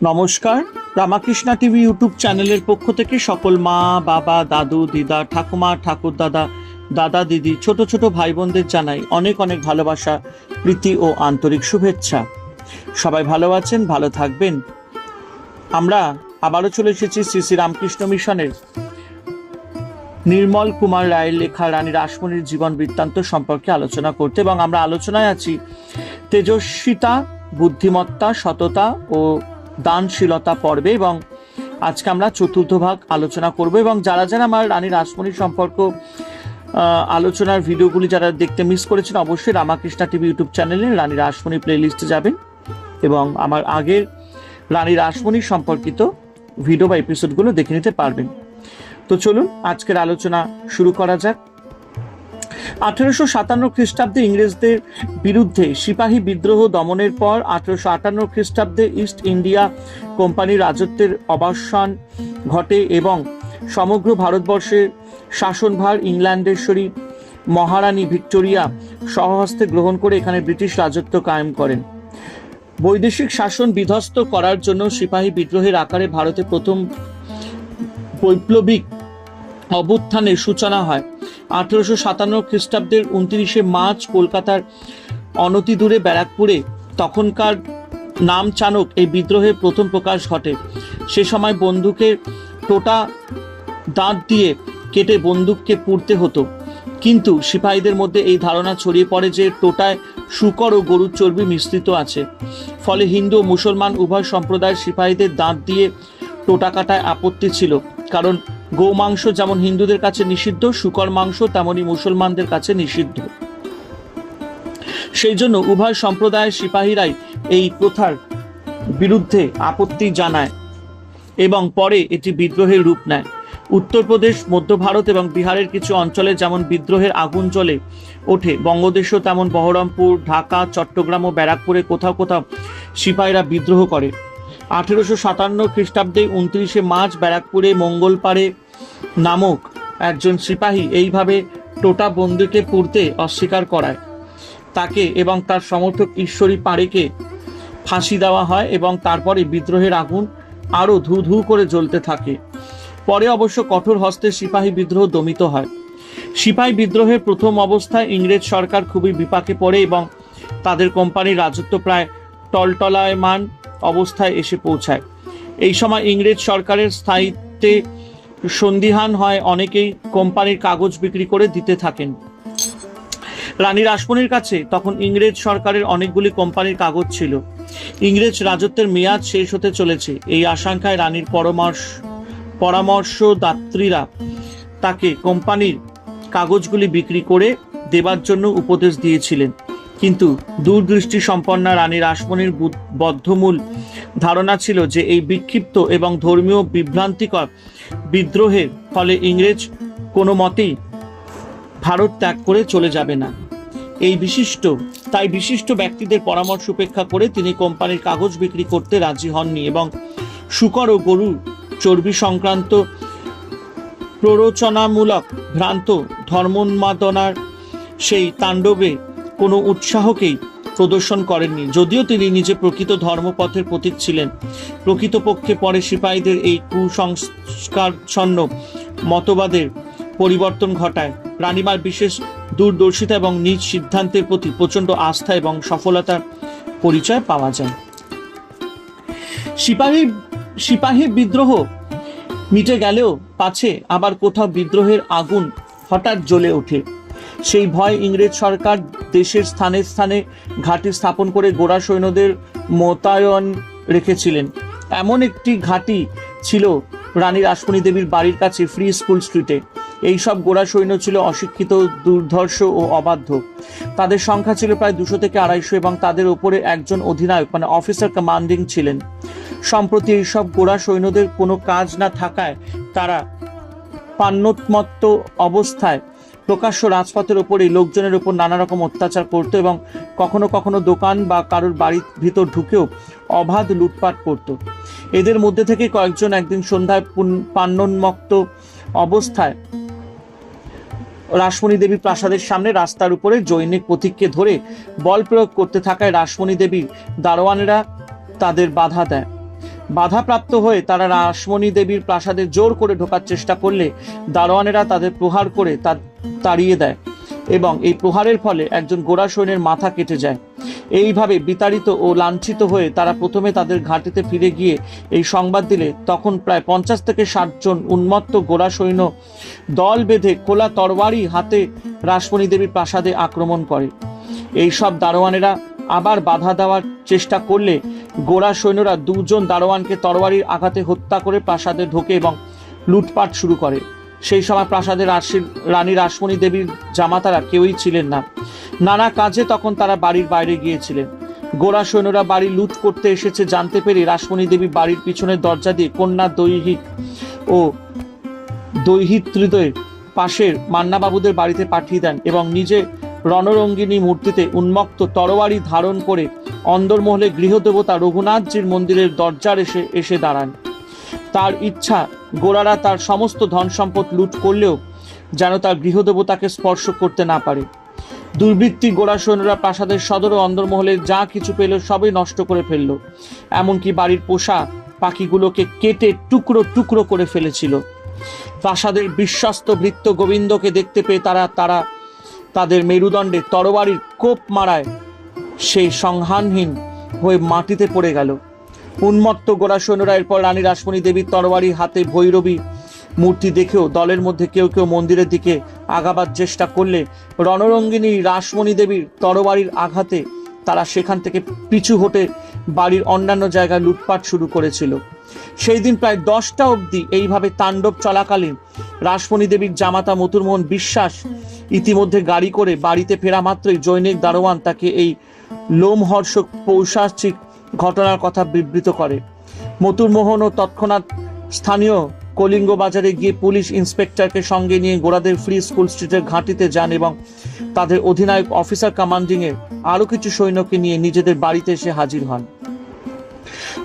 নমস্কার। Ramakrishna TV YouTube চ্যানেলের পক্ষ থেকে সকল মা, বাবা, দাদু, দিদা, ঠাকুমা, ঠাকুর দাদা দাদা, দিদি, ছোট ছোট ভাই বোনদের জানাই অনেক অনেক ভালোবাসা, প্রীতি ও আন্তরিক শুভেচ্ছা। সবাই ভালো আছেন, ভালো থাকবেন। আমরা আবারও চলে এসেছি শ্রী শ্রী রামকৃষ্ণ মিশনের। নির্মল কুমার রায়ের লেখা রানী রাসমণির জীবন বৃত্তান্ত সম্পর্কে আলোচনা করতে এবং আমরা আলোচনায় আছি তেজস্বিতা, বুদ্ধিমত্তা, সততা ও দানশীলতা পর্বে এবং আজকে আমরা চতুর্থ ভাগ আলোচনা করব এবং যারা যারা আমার রানী রাসমণির সম্পর্ক আলোচনার ভিডিওগুলি যারা দেখতে মিস করেছেন, অবশ্যই রামাকৃষ্ণা টিভি ইউটিউব চ্যানেলে রানী রাসমণি প্লেলিস্টে যাবেন এবং আমার আগের রানী রাসমণি সম্পর্কিত ভিডিও বা এপিসোডগুলো দেখে নিতে পারবেন। তো চলুন, আজকের আলোচনা শুরু করা যাক। আঠেরোশো সাতান্ন খ্রিস্টাব্দে ইংরেজদের বিরুদ্ধে সিপাহী বিদ্রোহ দমনের পর আঠেরোশো আটান্ন খ্রিস্টাব্দে ইস্ট ইন্ডিয়া কোম্পানির রাজত্বের অবসান ঘটে এবং সমগ্র ভারতবর্ষের শাসনভার ইংল্যান্ডেশ্বরী মহারানী ভিক্টোরিয়া সহহস্তে গ্রহণ করে এখানে ব্রিটিশ রাজত্ব কায়েম করেন। বৈদেশিক শাসন বিধ্বস্ত করার জন্য সিপাহী বিদ্রোহের আকারে ভারতে প্রথম বৈপ্লবিক অভ্যুত্থানের সূচনা হয়। আঠেরোশো সাতান্ন খ্রিস্টাব্দের উনত্রিশে মার্চ কলকাতার অনতি দূরে ব্যারাকপুরে তখনকার নাম চানক এই বিদ্রোহের প্রথম প্রকাশ ঘটে। সে সময় বন্দুকের টোটা দাঁত দিয়ে কেটে বন্দুককে পুড়তে হতো। কিন্তু সিপাহীদের মধ্যে এই ধারণা ছড়িয়ে পড়ে যে টোটায় শুকর ও গরুর চর্বি মিশ্রিত আছে। ফলে হিন্দু ও মুসলমান উভয় সম্প্রদায়ের সিপাহীদের দাঁত দিয়ে টোটা কাটায় আপত্তি ছিল। কারণ গো মাংস যেমন হিন্দুদের কাছে নিষিদ্ধ, শুকর মাংস তেমনই মুসলমানদের কাছে নিষিদ্ধ। সেই জন্য উভয় সম্প্রদায়ের সিপাহীরাই এই প্রথার বিরুদ্ধে আপত্তি জানায় এবং পরে এটি বিদ্রোহের রূপ নেয়। উত্তরপ্রদেশ, মধ্য ভারত এবং বিহারের কিছু অঞ্চলে যেমন বিদ্রোহের আগুন জ্বলে ওঠে, বঙ্গদেশও তেমন বহরমপুর, ঢাকা, চট্টগ্রাম ও ব্যারাকপুরে কোথাও কোথাও সিপাহীরা বিদ্রোহ করে। আঠেরোশো সাতান্ন খ্রিস্টাব্দে উনত্রিশে মার্চ ব্যারাকপুরে মঙ্গলপাড়ে নামক একজন সিপাহী এইভাবে টোটা বন্দুকে পুড়তে অস্বীকার করায়। তাকে এবং তার সমর্থক ঈশ্বরী পাড়েকে ফাঁসি দেওয়া হয় এবং তারপরে বিদ্রোহের আগুন আরও ধু ধু করে জ্বলতে থাকে। পরে অবশ্য কঠোর হস্তে সিপাহী বিদ্রোহ দমিত হয়। সিপাহী বিদ্রোহের প্রথম অবস্থায় ইংরেজ সরকার খুবই বিপাকে পড়ে এবং তাদের কোম্পানির রাজত্ব প্রায় টলটলায়মান অবস্থায় এসে পৌঁছায়। এই সময় ইংরেজ সরকারের স্থায়িত্বে সন্দিহান হয় অনেকেই কোম্পানির কাগজ বিক্রি করে দিতে থাকেন। রানী রাসমণির কাছে তখন ইংরেজ সরকারের অনেকগুলি কোম্পানির কাগজ ছিল। ইংরেজ রাজত্বের মেয়াদ শেষ হতে চলেছে। এই আশঙ্কায় রানীর পরামর্শ পরামর্শদাত্রীরা তাকে কোম্পানির কাগজগুলি বিক্রি করে দেবার জন্য উপদেশ দিয়েছিলেন। কিন্তু দূরদৃষ্টি সম্পন্ন রানী রাসমণির বদ্ধমূল ধারণা ছিল যে এই বিক্ষিপ্ত এবং ধর্মীয় বিভ্রান্তিকর বিদ্রোহের ফলে ইংরেজ কোনো মতেই ভারত ত্যাগ করে চলে যাবে না। এই বিশিষ্ট তাই বিশিষ্ট ব্যক্তিদের পরামর্শ উপেক্ষা করে তিনি কোম্পানির কাগজ বিক্রি করতে রাজি হননি এবং শুকর ও গরুর চর্বি সংক্রান্ত প্ররোচনামূলক ভ্রান্ত ধর্মোন্মাদনার সেই তাণ্ডবে কোনো উৎসাহকেই প্রদর্শন করেননি। যদিও তিনি নিজে প্রকৃত ধর্মপথের প্রতীক ছিলেন। প্রকৃতপক্ষে পরে সিপাহীদের এই কুসংস্কারচ্ছন্ন মতবাদের পরিবর্তন ঘটায়। রানিমার বিশেষ দূরদর্শিতা এবং নিজ সিদ্ধান্তের প্রতি প্রচণ্ড আস্থা এবং সফলতার পরিচয় পাওয়া যায়। সিপাহী সিপাহী বিদ্রোহ মিটে গেলেও পাছে আবার কোথাও বিদ্রোহের আগুন হঠাৎ জ্বলে ওঠে। সেই ভয় ইংরেজ সরকার দেশের স্থানে স্থানে ঘাঁটি স্থাপন করে গোড়া সৈন্যদের মোতায়ন রেখেছিলেন। এমন একটি ঘাঁটি ছিল রানী রাসমণি দেবীর বাড়ির কাছে ফ্রি স্কুল স্ট্রিটে এই সব গোড়া সৈন্য ছিল অশিক্ষিত, দুর্ধর্ষ ও অবাধ্য। তাদের সংখ্যা ছিল প্রায় দুশো থেকে আড়াইশো এবং তাদের ওপরে একজন অধিনায়ক মানে অফিসার কমান্ডিং ছিলেন। সম্প্রতি এইসব গোড়া সৈন্যদের কোনো কাজ না থাকায় তারা পান্নোৎমত্ত অবস্থায় প্রকাশ্য রাজপথের ওপরে লোকজনের উপর নানা রকম অত্যাচার করত এবং কখনো কখনো দোকান বা কারোর বাড়ির ভিতর ঢুকেও অবাধ লুটপাট করত। এদের মধ্যে থেকে কয়েকজন একদিন সন্ধ্যায় পুন- পান্নোন্মত্ত অবস্থায় রাসমণি দেবী প্রাসাদের সামনে রাস্তার উপরে জৈনিক প্রতীককে ধরে বল প্রয়োগ করতে থাকায় রাসমণি দেবীর দারোয়ানেরা তাদের বাধা দেয়। বাধাপ্রাপ্ত হয়ে তারা রাসমণি দেবীর প্রাসাদে জোর করে ঢোকার চেষ্টা করলে দারোয়ানেরা তাদের প্রহার করে তা তাড়িয়ে দেয় এবং এই প্রহারের ফলে একজন গোড়া সৈন্যের মাথা কেটে যায়। এইভাবে বিতাড়িত ও লাঞ্ছিত হয়ে তারা প্রথমে তাদের ঘাটিতে ফিরে গিয়ে এই সংবাদ দিলে তখন প্রায় পঞ্চাশ থেকে ষাট জন উন্মত্ত গোড়া সৈন্য দল বেঁধে খোলা তরবারি হাতে রাসমণি দেবীর প্রাসাদে আক্রমণ করে। এই সব দারোয়ানেরা আবার বাধা দেওয়ার চেষ্টা করলে গোড়া সৈন্যরা দুজন দারোয়ানকে তরবারির আঘাতে হত্যা করে প্রাসাদে ঢোকে এবং লুটপাট শুরু করে। সেই সময় প্রাসাদের রাশির রানী রাসমণি দেবীর জামাতারা কেউই ছিলেন না। নানা কাজে তখন তারা বাড়ির বাইরে গিয়েছিলেন। গোড়া সৈন্যরা বাড়ি লুট করতে এসেছে জানতে পেরে রাসমণি দেবী বাড়ির পিছনের দরজা দিয়ে কন্যা দৈহিক ও দৈহিত্রীদের পাশের মান্নাবাবুদের বাড়িতে পাঠিয়ে দেন এবং নিজে রণরঙ্গিনী মূর্তিতে উন্মুক্ত তরবারি ধারণ করে অন্দরমহলে গৃহদেবতা রঘুনাথজির মন্দিরের দরজার এসে এসে দাঁড়ান। তার ইচ্ছা গোড়ারা তার সমস্ত ধন সম্পদ লুট করলেও যেন তার গৃহদেবতাকে স্পর্শ করতে না পারে। দুর্বৃত্তি গোড়া সৈন্যরা প্রাসাদের সদর ও অন্দরমহলে যা কিছু পেল সবই নষ্ট করে ফেলল। এমনকি বাড়ির পোষা পাখিগুলোকে কেটে টুকরো টুকরো করে ফেলেছিল। প্রাসাদের বিশ্বস্ত ভৃত্য গোবিন্দকে দেখতে পেয়ে তারা তারা তাদের মেরুদণ্ডে তরবারির কোপ মারায়। সেই সংহানহীন হয়ে মাটিতে পড়ে গেল। উন্মত্ত গোড়া সৈন্যরা এরপর রানী রাসমণি দেবীর তরবারি হাতে ভৈরবী মূর্তি দেখেও দলের মধ্যে কেউ কেউ মন্দিরের দিকে আগাবার চেষ্টা করলে রণরঙ্গিনী রাসমণি দেবীর তরবারির আঘাতে তারা সেখান থেকে পিছু হটে বাড়ির অন্যান্য জায়গায় লুটপাট শুরু করেছিল। সেই দিন প্রায় দশটা অবধি এইভাবে তাণ্ডব চলাকালীন রাসমণি দেবীর জামাতা মতুরমোহন বিশ্বাস ইতিমধ্যে গাড়ি করে বাড়িতে ফেরা মাত্রই জৈনিক দারোয়ান তাকে এই লোমহর্ষক পৌষাচিক ঘটনার কথা বিবৃত করে। মতুরমোহন ও তৎক্ষণাৎ স্থানীয় কলিঙ্গ বাজারে গিয়ে পুলিশ ইন্সপেক্টরকে সঙ্গে নিয়ে গোড়াদের ফ্রি স্কুল স্ট্রিটের ঘাঁটিতে যান এবং তাদের অধিনায়ক অফিসার কমান্ডিংয়ের আরও কিছু সৈন্যকে নিয়ে নিজেদের বাড়িতে এসে হাজির হন।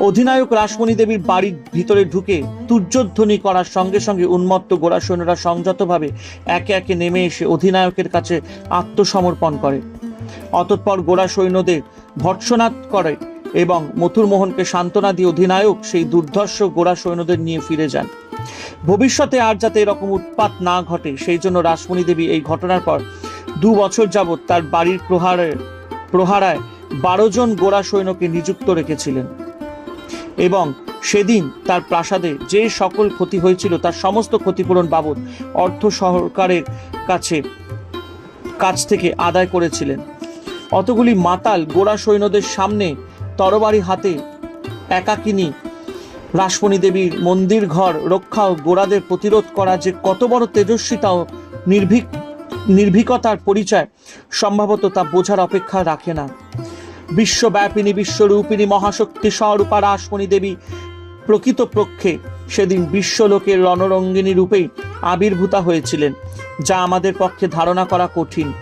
অধিনায়ক রাসমণি দেবীর বাড়ির ভিতরে ঢুকে তুর্যধ্বনি করার সঙ্গে সঙ্গে উন্মত্ত গোড়া সৈন্যরা সংযতভাবে একে একে নেমে এসে অধিনায়কের কাছে আত্মসমর্পণ করে। অতঃপর গোড়া সৈন্যদের ভর্ৎসনাদ করে এবং মথুরমোহনকে সান্ত্বনা দিয়ে অধিনায়ক সেই দুর্ধর্ষ গোড়া সৈন্যদের নিয়ে ফিরে যান। ভবিষ্যতে আর যাতে এরকম উৎপাত না ঘটে, সেই জন্য রাসমণি দেবী এই ঘটনার পর দু বছর যাবৎ তার বাড়ির প্রহারে প্রহারায় বারো জন গোড়া সৈন্যকে নিযুক্ত রেখেছিলেন। এবং সেদিন তার প্রাসাদে যে সকল ক্ষতি হয়েছিল তার সমস্ত ক্ষতিপূরণ বাবদ অর্থ সরকারের কাছে কাছ থেকে আদায় করেছিলেন। অতগুলি মাতাল গোড়া সৈন্যদের সামনে তরবারি হাতে একাকিনী রাসমণি দেবীর মন্দির ঘর রক্ষা ও গোড়াদের প্রতিরোধ করা যে কত বড় তেজস্বিতা ও নির্ভীক নির্ভীকতার পরিচয়, সম্ভবত তা বোঝার অপেক্ষা রাখে না। বিশ্বব্যাপিনী, বিশ্বরূপিণী মহাশক্তি স্বরূপা রাসমণি দেবী প্রকৃতপক্ষে সেদিন বিশ্বলোকের রণরঙ্গিনী রূপেই আবির্ভূতা হয়েছিলেন, যা আমাদের পক্ষে ধারণা করা কঠিন।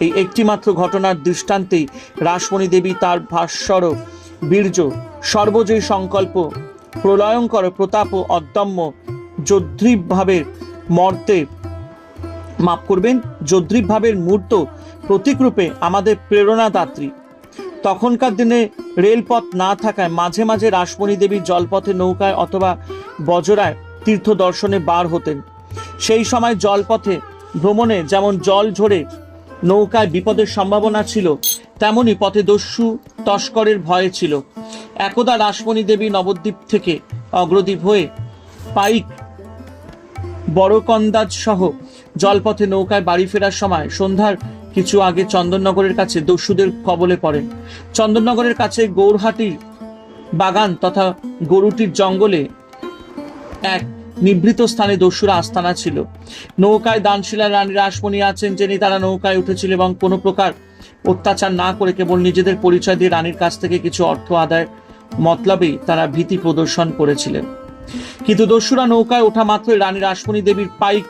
এই একটিমাত্র ঘটনার দৃষ্টান্তেই রাসমণি দেবী তার ভাস্বর, বীর্য, সর্বজয়ী সংকল্প, প্রলয়ঙ্কর প্রতাপ ও অদম্য যোদ্রীভাবের মর্তে মাফ করবেন। যোদ্রীভাবের মূর্ত প্রতীকরূপে আমাদের প্রেরণাদাত্রী। তখনকার দিনে রেলপথ না থাকায় মাঝে মাঝে রাসমণি দেবীর জলপথে নৌকায় অথবা বজরায় তীর্থ দর্শনে বার হতেন। সেই সময় জলপথে ভ্রমণে যেমন জল ঝরে নৌকায় বিপদের সম্ভাবনা ছিল, তেমনি পথে দস্যু তস্করের ভয়ে ছিল। একদা রাসমণি দেবী নবদ্বীপ থেকে অগ্রদ্বীপ হয়ে পাইক বড়কন্দাজ সহ জলপথে নৌকায় বাড়ি ফেরার সময় সন্ধ্যার কিছু আগে চন্দননগরের কাছে দস্যুদের কবলে পড়েন। চন্দননগরের কাছে গৌরহাটির বাগান তথা গরুটির জঙ্গলে এক নিভৃত স্থানে দস্যুরা আস্তানা ছিল। নৌকায় দানশিলা রানী রাসমণি আছেন যিনি তারা নৌকায় উঠেছিল এবং কোনো প্রকার অত্যাচার না করে কেবল নিজেদের পরিচয় দিয়ে রানীর কাছ থেকে কিছু অর্থ আদায় মতলবেই তারা ভীতি প্রদর্শন করেছিলেন। কিন্তু দস্যুরা নৌকায় ওঠা মাত্রই রানী রাসমণি দেবীর পাইক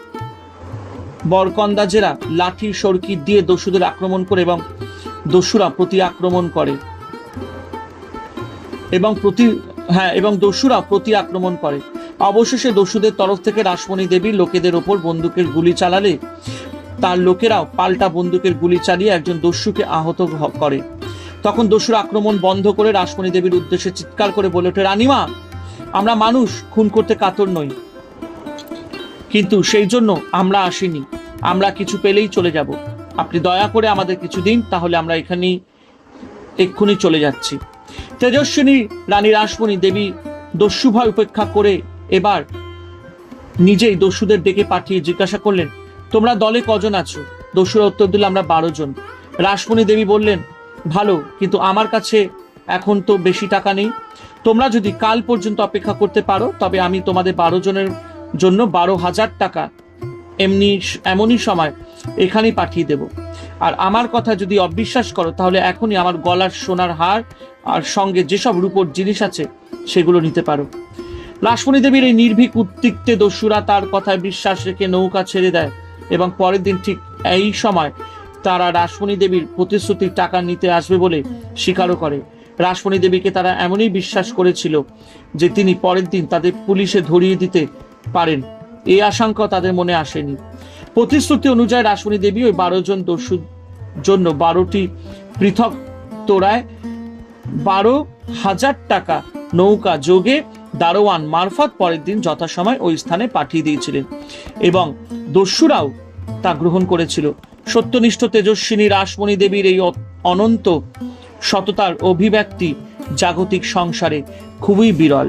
বরকন্দাজেরা লাঠি সরকি দিয়ে দস্যুদের আক্রমণ করে এবং দস্যুরা প্রতি আক্রমণ করে। এবং প্রতি হ্যাঁ এবং দস্যুরা প্রতি আক্রমণ করে। অবশেষে দস্যুদের তরফ থেকে রাসমণি দেবী লোকেদের ওপর বন্দুকের গুলি চালালে তার লোকেরাও পাল্টা বন্দুকের গুলি চালিয়ে একজন দস্যুকে আহত করে। তখন দস্যুর আক্রমণ বন্ধ করে রাসমণি দেবীর উদ্দেশ্যে চিৎকার করে বলে ওঠে, রানীমা, আমরা মানুষ, খুন করতে কাতর নই। কিন্তু সেই জন্য আমরা আসিনি। আমরা কিছু পেলেই চলে যাব। আপনি দয়া করে আমাদের কিছু দিন, তাহলে আমরা এখানেই এক্ষুনি চলে যাচ্ছি। তেজস্বিনী, রানী রাসমণি দেবী দস্যু ভয় উপেক্ষা করে এবার নিজেই দস্যুদের ডেকে পাঠিয়ে জিজ্ঞাসা করলেন, তোমরা দলে কজন আছো? দস্যুরা উত্তর দিল, আমরা বারো জন। রাসমণি দেবী বললেন, ভালো, কিন্তু আমার কাছে এখন তো বেশি টাকা নেই। তোমরা যদি কাল পর্যন্ত অপেক্ষা করতে পারো, তবে আমি তোমাদের বারো জনের জন্য বারো হাজার টাকা। এমনি, এমনই সময় এখানেই পাঠিয়ে দেব। আর আমার কথা যদি অবিশ্বাস করো, তাহলে এখনই আমার গলার সোনার হার আর সঙ্গে যেসব রূপোর জিনিস আছে, সেগুলো নিতে পারো। রাসমণি দেবীর এই নির্ভীক উত্তিক্তে দস্যুরা তার কথায় বিশ্বাস রেখে নৌকা ছেড়ে দেয় এবং পরের দিন ঠিক এই সময় তারা রাসমণি দেবীর প্রতিশ্রুতির টাকা নিতে আসবে বলে স্বীকারও করে। রাসমণি দেবীকে তারা এমনই বিশ্বাস করেছিল যে তিনি পরের দিন তাদের পুলিশে ধরিয়ে দিতে পারেন। এই আশঙ্কা তাদের মনে আসেনি। প্রতিশ্রুতি অনুযায়ী রাসমণি দেবী ওই বারো জন দস্যুর জন্য বারোটি পৃথক তোড়ায় বারো হাজার টাকা নৌকা যোগে দারোয়ান মারফত পরের দিন যথাসময় ওই স্থানে পাঠিয়ে দিয়েছিলেন এবং দস্যুরাও তা গ্রহণ করেছিল। সত্যনিষ্ঠ তেজস্বিনী রাসমণি দেবীর এই অনন্ত সততার অভিব্যক্তি জাগতিক সংসারে খুবই বিরল।